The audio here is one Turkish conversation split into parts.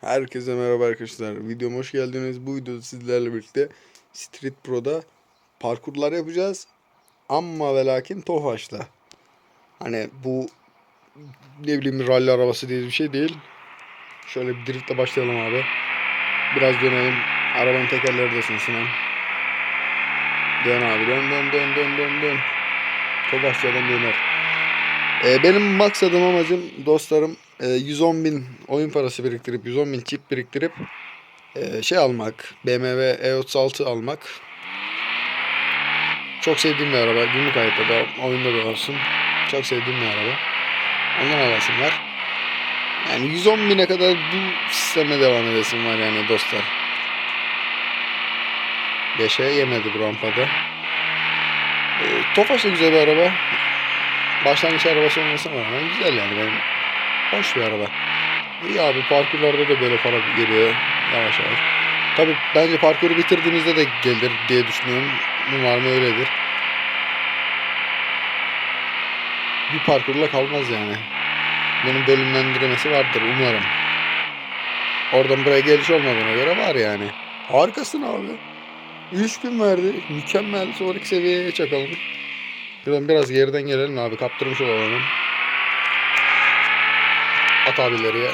Herkese merhaba arkadaşlar. Videoma hoş geldiniz. Bu videoda sizlerle birlikte Street Pro'da parkurlar yapacağız. Amma ve lakin Tofaş'la. Hani bu ne bileyim rally arabası diye bir şey değil. Şöyle bir driftle başlayalım abi. Biraz dönelim. Arabanın tekerleri de hem. Dön abi dön dön dön dön dön dön. Tofaşçıdan döner. Ee, benim maksadım amacım dostlarım e, 110 bin oyun parası biriktirip 110 bin çip biriktirip e, şey almak BMW E36 almak. Çok sevdiğim bir araba. Günlük hayatta da oyunda da olsun. Çok sevdiğim bir araba. Ondan alasım var. Yani 110 bine kadar bu sisteme devam edesim var yani dostlar. 5'e yemedi bu rampada. E, Tofaş da güzel bir araba başlangıç arabası olmasına rağmen güzel yani benim hoş bir araba. İyi abi parkurlarda da böyle para geliyor yavaş yavaş. Tabi bence parkuru bitirdiğimizde de gelir diye düşünüyorum. Umarım öyledir. Bir parkurla kalmaz yani. Bunun bölümlendirmesi vardır umarım. Oradan buraya geliş olmadığına göre var yani. Harikasın abi. 3000 verdi. Mükemmel. Sonraki seviyeye çakalım. Buradan biraz geriden gelelim abi. Kaptırmış olalım. At abileriye.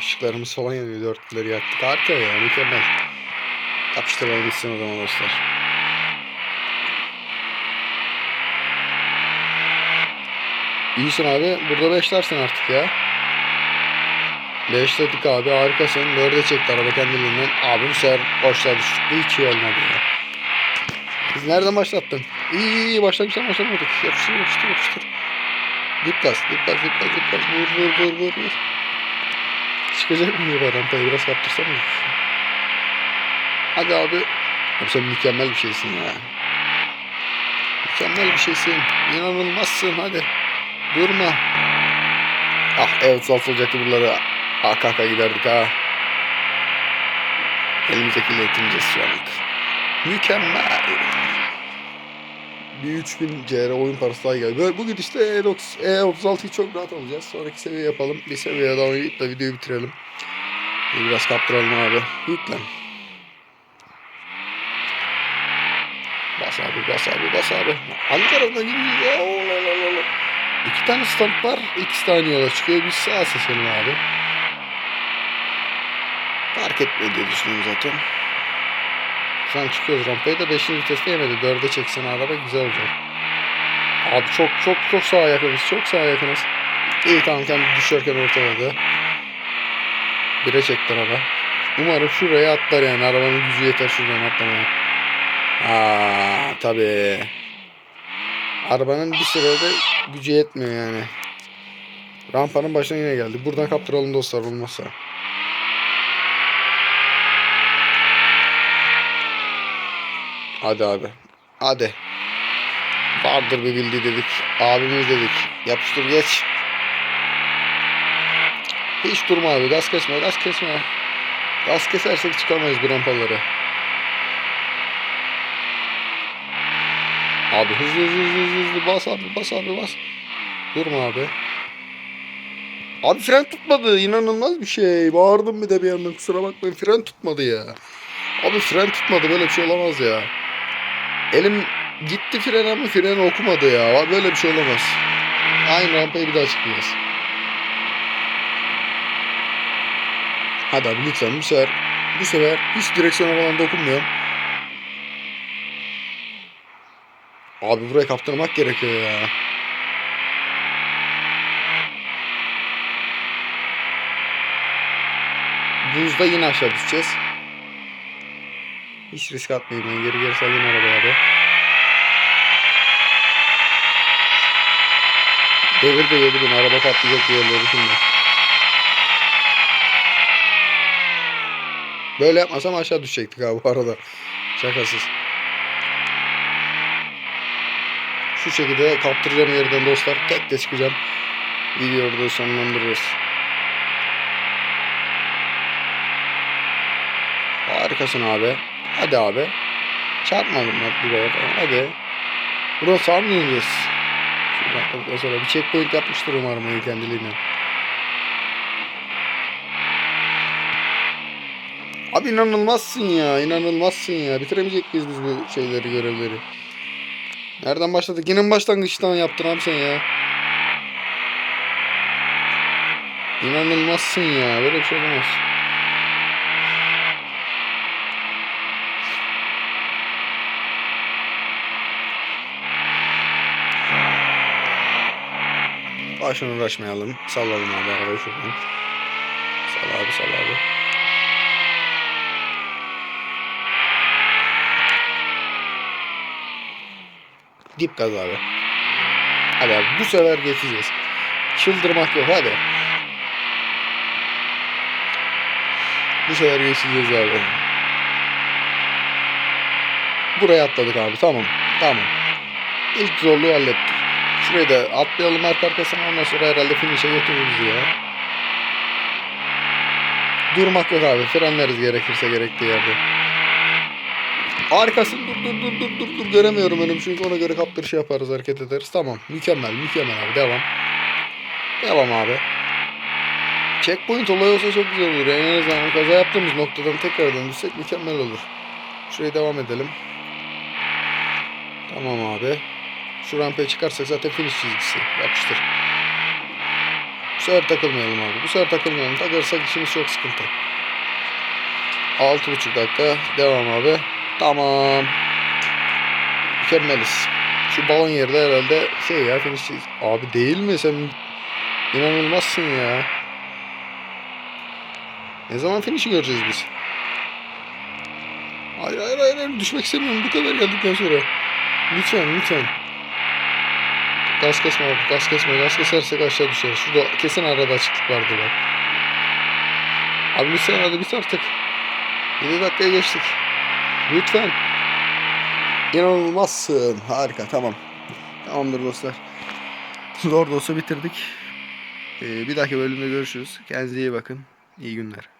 Işıklarımız falan yanıyor. Dörtleri yaktık. Harika ya. Mükemmel. Yapıştıralım gitsin o zaman dostlar. İyisin abi. Burada beşlersin artık ya. Beşledik abi. Harikasın. Dörde çekti araba kendiliğinden. Abi bu sefer boşluğa düştük. İyi olmadı ya. Biz nereden başlattın? İyi iyi iyi başlamıştan başlamadık. Yapıştır yapıştır yapıştır. Dip gaz, dip gaz, dip gaz, dip gaz. Vur vur vur vur vur. Çıkacak mı bu rampayı biraz kaptırsana. Hadi abi. Abi sen mükemmel bir şeysin ya. Mükemmel bir şeysin. İnanılmazsın hadi. Durma. Ah evet salt olacaktı buraları. Arka arka giderdik ha. Elimizdekiyle yetineceğiz şu anlık. Mükemmel. Bir 3000 CR oyun parası daha geldi. Böyle bugün işte E90, E36'yı çok rahat alacağız. Sonraki seviye yapalım. Bir seviye daha oynayıp da videoyu bitirelim. Biraz kaptıralım abi. Yüklen. Bas abi bas abi bas abi. Ola, ola. İki tane stand var. De aynı yola çıkıyor. Biz sağa seçelim abi. Fark diye düşünüyorum zaten. Şu an çıkıyoruz rampaya da 5. viteste yemedi. 4'e çeksen araba güzel olacak. Abi çok çok çok sağa yakınız. Çok sağa yakınız. İyi tamam kendi düşerken ortaladı. 1'e çekti araba. Umarım şuraya atlar yani. Arabanın gücü yeter şuradan atlamaya. Aa tabii. Arabanın bir sürede gücü yetmiyor yani. Rampanın başına yine geldi. Buradan kaptıralım dostlar olmazsa. Hadi abi. Hadi. Vardır bir bildi dedik. Abimiz dedik. Yapıştır geç. Hiç durma abi. Gaz kesme. Gaz kesme. Gaz kesersek çıkamayız bu rampaları. Abi hızlı hızlı hızlı, hızlı. Bas abi bas abi bas. Durma abi. Abi fren tutmadı. İnanılmaz bir şey. Bağırdım bir de bir yandan kusura bakmayın. Fren tutmadı ya. Abi fren tutmadı. Böyle bir şey olamaz ya. Elim gitti fren ama freni okumadı ya. Böyle bir şey olamaz. Aynı rampayı bir daha çıkacağız. Hadi abi lütfen bu sefer bu sefer hiç direksiyona falan dokunmuyorum. Abi buraya kaptırmak gerekiyor ya. Buzda yine aşağı düşeceğiz. Hiç risk atmayayım ben. Geri geri salayım arabaya abi. Devir de yedi bin. Araba patlayacak bir yerleri şimdi. Böyle yapmasam aşağı düşecektik abi bu arada. Şakasız. Şu şekilde kaptıracağım yerden dostlar. Tek de çıkacağım. Videoyu orada sonlandırırız. Harikasın abi. Hadi abi. Çarpmadım bak buraya falan. Hadi. Buradan ineceğiz? Şuradan sonra bir checkpoint yapmıştır umarım oyun kendiliğinden. Abi inanılmazsın ya. inanılmazsın ya. Bitiremeyecek miyiz biz bu şeyleri, görevleri? Nereden başladık? Yine başlangıçtan yaptın abi sen ya? İnanılmazsın ya. Böyle bir şey olamaz. Başına uğraşmayalım. Sallalım abi arabayı şuradan. Sal abi sal abi. Dip gaz abi. Hadi abi bu sefer geçeceğiz. Çıldırmak yok hadi. Bu sefer geçeceğiz abi. Buraya atladık abi tamam. Tamam. İlk zorluğu hallettik. Şurayı da atlayalım arka arkasına ondan sonra herhalde finish'e götürürüz ya. Durmak yok abi. Frenleriz gerekirse gerektiği yerde. Harikasın. Dur dur dur dur dur dur. Göremiyorum önüm çünkü ona göre kaptır şey yaparız hareket ederiz. Tamam. Mükemmel mükemmel abi. Devam. Devam abi. Checkpoint olayı olsa çok güzel olur. Yani en azından kaza yaptığımız noktadan tekrar döndürsek mükemmel olur. Şuraya devam edelim. Tamam abi. Şu rampaya çıkarsak zaten finish çizgisi. Yapıştır. Bu sefer takılmayalım abi. Bu sefer takılmayalım. Takılırsak işimiz çok sıkıntı. 6,5 dakika. Devam abi. Tamam. Mükemmeliz. Şu balon yerde herhalde şey ya finish çiz- Abi değil mi sen? İnanılmazsın ya. Ne zaman finish'i göreceğiz biz? Hayır hayır, hayır. düşmek istemiyorum bu kadar geldikten sonra. Lütfen lütfen. Gaz kesme abi gaz kesme gaz kesersek aşağı düşeriz. Şurada kesin arada açıklık vardı bak. Abi lütfen hadi bit artık. 7 dakikaya geçtik. Lütfen. İnanılmazsın. Harika tamam. Tamamdır dostlar. Olsa bitirdik. Ee, bir dahaki bölümde görüşürüz. Kendinize iyi bakın. İyi günler.